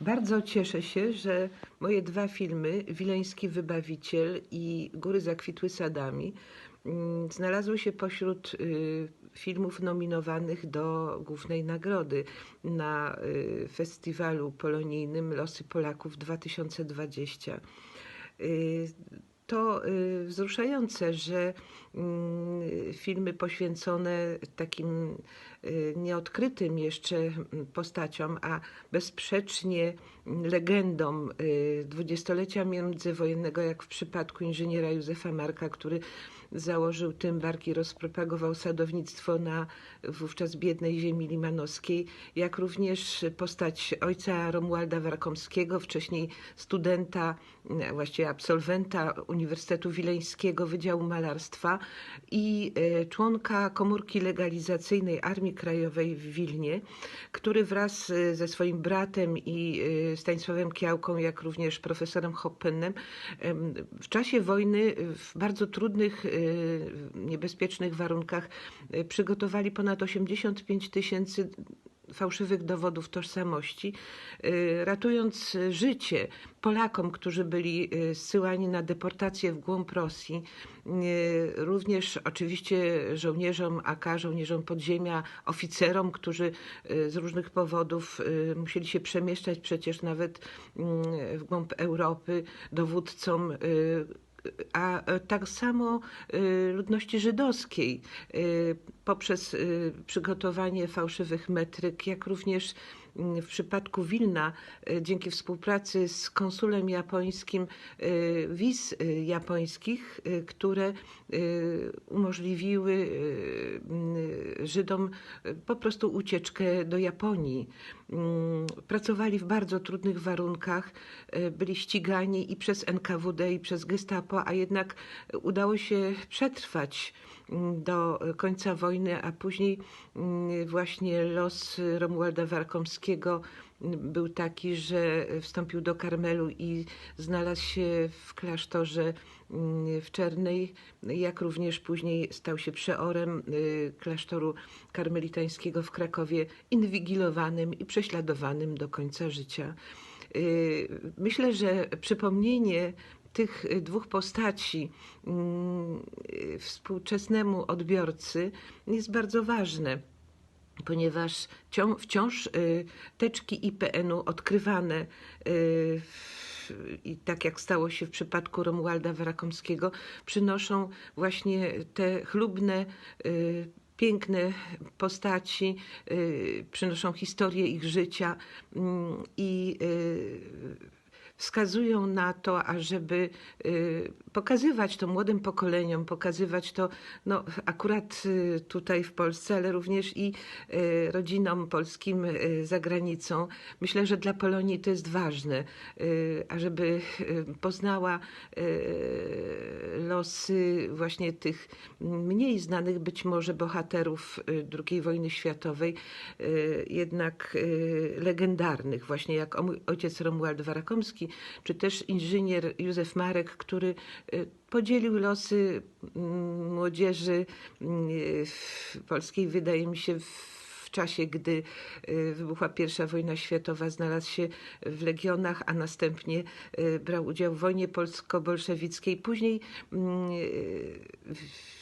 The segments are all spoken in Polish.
Bardzo cieszę się, że moje dwa filmy, Wileński Wybawiciel i Góry zakwitły sadami, mm, znalazły się pośród y, filmów nominowanych do głównej nagrody na y, festiwalu polonijnym Losy Polaków 2020. Y, To wzruszające, że filmy poświęcone takim y, nieodkrytym jeszcze postaciom, a bezsprzecznie legendom y, dwudziestolecia międzywojennego, jak w przypadku inżyniera Józefa Marka, który założył Tymbark i rozpropagował sadownictwo na wówczas biednej ziemi limanowskiej, jak również postać ojca Romualda Warkomskiego, wcześniej studenta, właściwie absolwenta Uniwersytetu Wileńskiego Wydziału Malarstwa i e, członka komórki legalizacyjnej Armii Krajowej w Wilnie, który wraz e, ze swoim bratem i e, Stanisławem Kiałką, jak również profesorem Hoppenem, em, w czasie wojny w bardzo trudnych, niebezpiecznych warunkach przygotowali ponad 85 tysięcy fałszywych dowodów tożsamości, e, ratując życie Polakom, którzy byli e, zsyłani na deportację w głąb Rosji, e, również oczywiście żołnierzom AK, żołnierzom podziemia, oficerom, którzy z różnych powodów musieli się przemieszczać przecież nawet mm, w głąb Europy, dowódcom a e, tak samo e, ludności żydowskiej e, poprzez przygotowanie fałszywych metryk, jak również w przypadku Wilna e, dzięki współpracy z konsulem japońskim e, wiz e, japońskich, które umożliwiły Żydom po prostu ucieczkę do Japonii. Mm, Pracowali w bardzo trudnych warunkach, byli ścigani i przez NKWD, i przez Gestapo, a jednak udało się przetrwać do końca wojny, a później mm, właśnie los Romualda Warkomskiego był taki, że wstąpił do Karmelu i znalazł się w klasztorze mm, w Czernej, jak również później stał się przeorem y, klasztoru karmelitańskiego w Krakowie, inwigilowanym i prześladowanym do końca życia. Y, Myślę, że przypomnienie tych y, dwóch postaci mm, y, współczesnemu odbiorcy jest bardzo ważne ponieważ cią- wciąż y, teczki IPN-u odkrywane i tak jak stało się w przypadku Romualda Warakomskiego, przynoszą właśnie te chlubne, piękne postaci, przynoszą historię ich życia mm, i wskazują na to, ażeby y, pokazywać to młodym pokoleniom, pokazywać to no, akurat y, tutaj w Polsce, ale również i y, rodzinom polskim za granicą. Myślę, że dla Polonii to jest ważne, ażeby poznała losy właśnie tych mniej znanych być może bohaterów II wojny światowej, jednak legendarnych, właśnie jak ojciec Romuald Warakomski, czy też inżynier Józef Marek, który y, podzielił losy mm, młodzieży w polskiej, wydaje mi się, w czasie, gdy y, wybuchła I wojna światowa, znalazł się w legionach, a następnie y, brał udział w wojnie polsko-bolszewickiej. Później mm, y, w-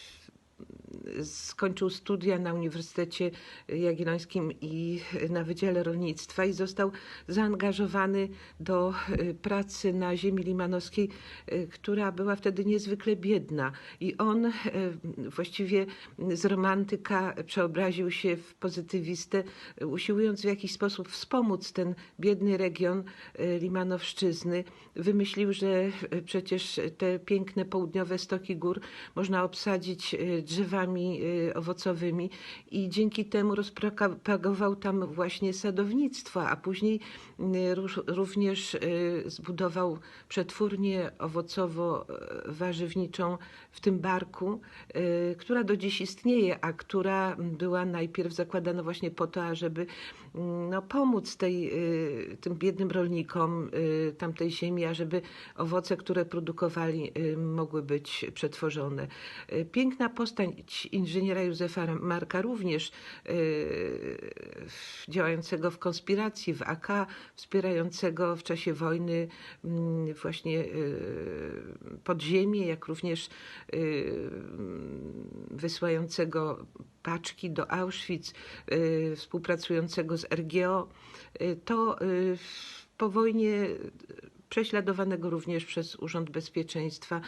skończył studia na Uniwersytecie Jagiellońskim i na Wydziale Rolnictwa i został zaangażowany do y, pracy na ziemi limanowskiej, y, która była wtedy niezwykle biedna. I on y, właściwie z romantyka przeobraził się w pozytywistę, usiłując w jakiś sposób wspomóc ten biedny region Limanowszczyzny. Wymyślił, że przecież te piękne południowe stoki gór można obsadzić y, drzewami y, owocowymi i dzięki temu rozpropagował tam właśnie sadownictwo, a później y, również y, zbudował przetwórnię owocowo-warzywniczą w tym barku, która do dziś istnieje, a która była najpierw zakładana właśnie po to, ażeby no, pomóc tej, y, tym biednym rolnikom y, tamtej ziemi, ażeby owoce, które produkowali, y, mogły być przetworzone. Piękna postać inżyniera Józefa Marka, również działającego w konspiracji w AK, wspierającego w czasie wojny mm, właśnie podziemie, jak również wysyłającego paczki do Auschwitz, współpracującego z RGO. Y, To y, po wojnie prześladowanego również przez Urząd Bezpieczeństwa.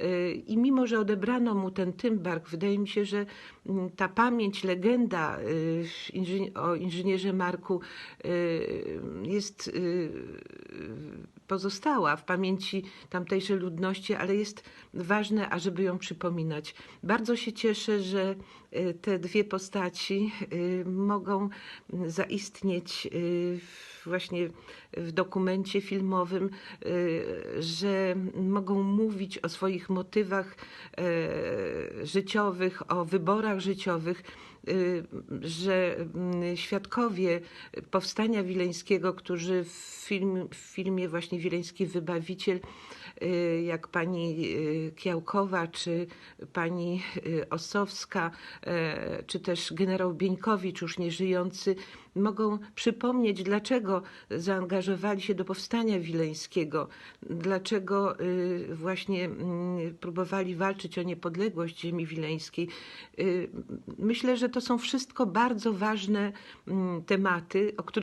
Y, I mimo, że odebrano mu ten Tymbark, wydaje mi się, że mm, ta pamięć, legenda o inżynierze Marku jest pozostała w pamięci tamtejszej ludności, ale jest ważne, ażeby ją przypominać. Bardzo się cieszę, że y, te dwie postaci y, mogą zaistnieć w- właśnie w dokumencie filmowym, że mogą mówić o swoich motywach e, życiowych, o wyborach życiowych, y, że mm, świadkowie powstania wileńskiego, którzy w, film, w filmie właśnie Wileński Wybawiciel, y, jak pani y, Kiałkowa, czy pani Osowska, czy też generał Bieńkowicz, już nieżyjący, mogą przypomnieć, dlaczego zaangażowali się do powstania wileńskiego, dlaczego y, właśnie mm, próbowali walczyć o niepodległość ziemi wileńskiej. Y, Myślę, że to są wszystko bardzo ważne mm, tematy, o których